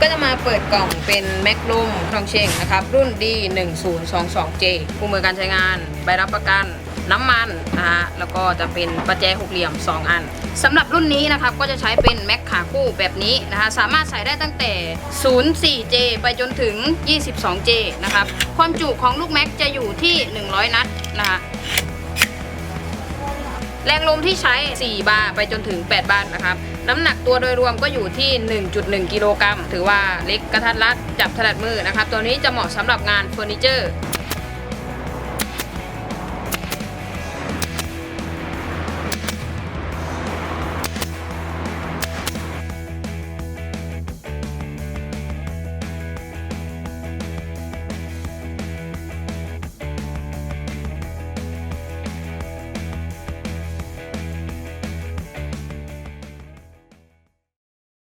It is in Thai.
ก็จะมาเปิดกล่องเป็นแมกลุมทองเชงนะครับ รุ่น D1022J คู่มือการใช้งานใบรับประกันน้ำมันนะฮะแล้วก็จะเป็นประแจหกเหลี่ยม 2 อันสำหรับรุ่นนี้นะครับก็จะใช้เป็นแม็กขาคู่แบบนี้นะคะสามารถใส่ได้ตั้งแต่ 04J ไปจนถึง 22J นะครับความจุของลูกแม็กจะอยู่ที่ 100 นัดนะคะ แรงลมที่ใช้ 4 บาร์ไปจนถึง 8 บาร์นะครับ น้ำหนักตัวโดยรวมก็อยู่ที่ 1.1 กิโลกรัม ถือว่าเล็กกระทัดรัดจับถนัดมือนะครับ ตัวนี้จะเหมาะสำหรับงานเฟอร์นิเจอร์